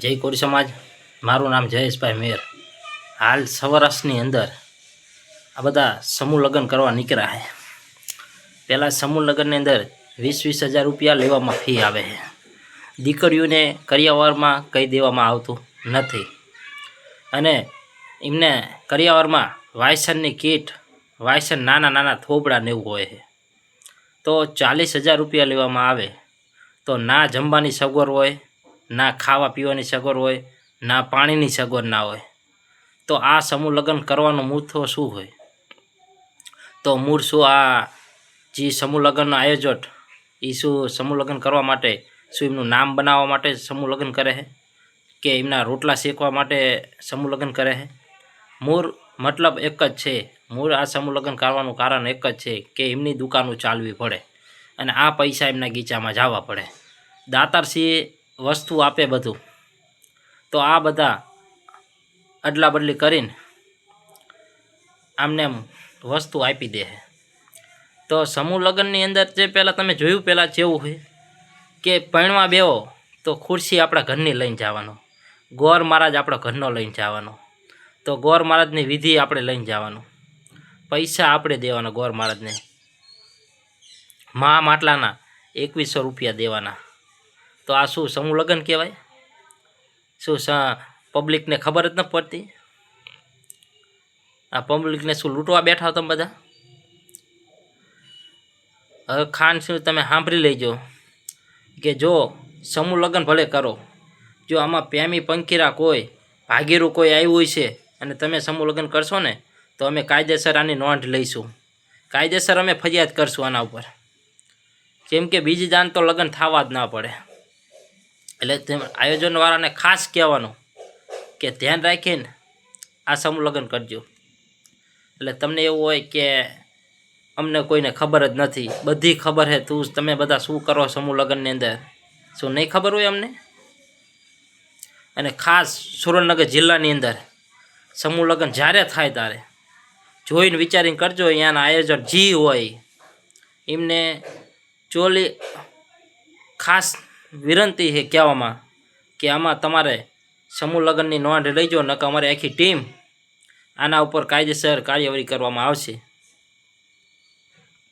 જય કોરી સમાજ. મારું નામ જયેશભાઈ મેર. હાલ સૌરાષ્ટ્રની અંદર આ બધા સમૂહ લગ્ન કરવા નીકળ્યા છે પહેલાં સમૂહ લગ્નની અંદર વીસ વીસ હજાર રૂપિયા લેવામાં ફી આવે છે દીકરીઓને કરિયાવરમાં કહી દેવામાં આવતું નથી. અને એમને કરિયાવરમાં વાયસનની કીટ, વાયસન નાના નાના થોબડા ને એવું હોય છે તો ચાલીસ હજાર રૂપિયા લેવામાં આવે. તો ના જમવાની સગવડ હોય ના ખાવા પીવાની સગવડ હોય, ના પાણીની સગવડ ના હોય. તો આ સમૂહ લગ્ન કરવાનો મૂળ શું હોય? તો મૂળ શું આ જે સમૂહ લગ્નનો આયોજક એ શું સમૂહ લગ્ન કરવા માટે, શું એમનું નામ બનાવવા માટે સમૂહ લગ્ન કરે છે? કે એમના રોટલા શેકવા માટે સમૂહ લગ્ન કરે છે? મૂળ મતલબ એક જ છે, મૂળ આ સમૂહ લગ્ન કરવાનું કારણ એક જ છે કે એમની દુકાનો ચાલવી પડે અને આ પૈસા એમના ગીચામાં જવા પડે. દાતારસિંહ વસ્તુ આપે બધું. તો આ બધા અદલા બદલી કરીને આમને વસ્તુ આપી દે છે. તો સમૂહ લગ્નની અંદર જે પહેલાં તમે જોયું, પહેલાં જેવું હોય કે પૈણમાં બેહો તો ખુરશી આપણા ઘરની લઈને જવાનો. ગોર મહારાજ આપણા ઘરનો લઈને જવાનો. તો ગોર મહારાજની વિધિ આપણે લઈને જવાનું. પૈસા આપણે દેવાના ગોર મહારાજને. મા માટલાના એકવીસો રૂપિયા દેવાના. તો આ શું સમૂહ લગ્ન કહેવાય? શું પબ્લિકને ખબર જ ન પડતી? આ પબ્લિકને શું લૂંટવા બેઠા તમે બધા? હવે ખાન શું તમે સાંભળી લેજો કે જો સમૂહ લગ્ન ભલે કરો, જો આમાં પ્રેમી પંખીરા કોઈ, ભાગીરું કોઈ આવ્યું છે અને તમે સમૂહ લગ્ન કરશો ને, તો અમે કાયદેસર આની નોંધ લઈશું. કાયદેસર અમે ફરિયાદ કરશું આના ઉપર. કેમ કે બીજી જાન તો લગ્ન થવા જ ના પડે. એટલે તે આયોજનવાળાને ખાસ કહેવાનું કે ધ્યાન રાખીને આ સમૂહ કરજો. એટલે તમને એવું હોય કે અમને કોઈને ખબર જ નથી, બધી ખબર છે તું તમે બધા શું કરો સમૂહ લગ્નની અંદર? શું નહીં ખબર હોય અમને? અને ખાસ સુરેન્દ્રનગર જિલ્લાની અંદર સમૂહ લગ્ન જ્યારે થાય ત્યારે જોઈને વિચારીને કરજો, અહીંયાના આયોજન જી હોય, એમને ચોલી ખાસ વિનંતી છે કહેવામાં કે આમાં તમારે સમૂહ લગ્નની નોંધ લઈજો, નકર અમારી આખી ટીમ આના ઉપર કાયદેસર કાર્યવાહી કરવામાં આવશે.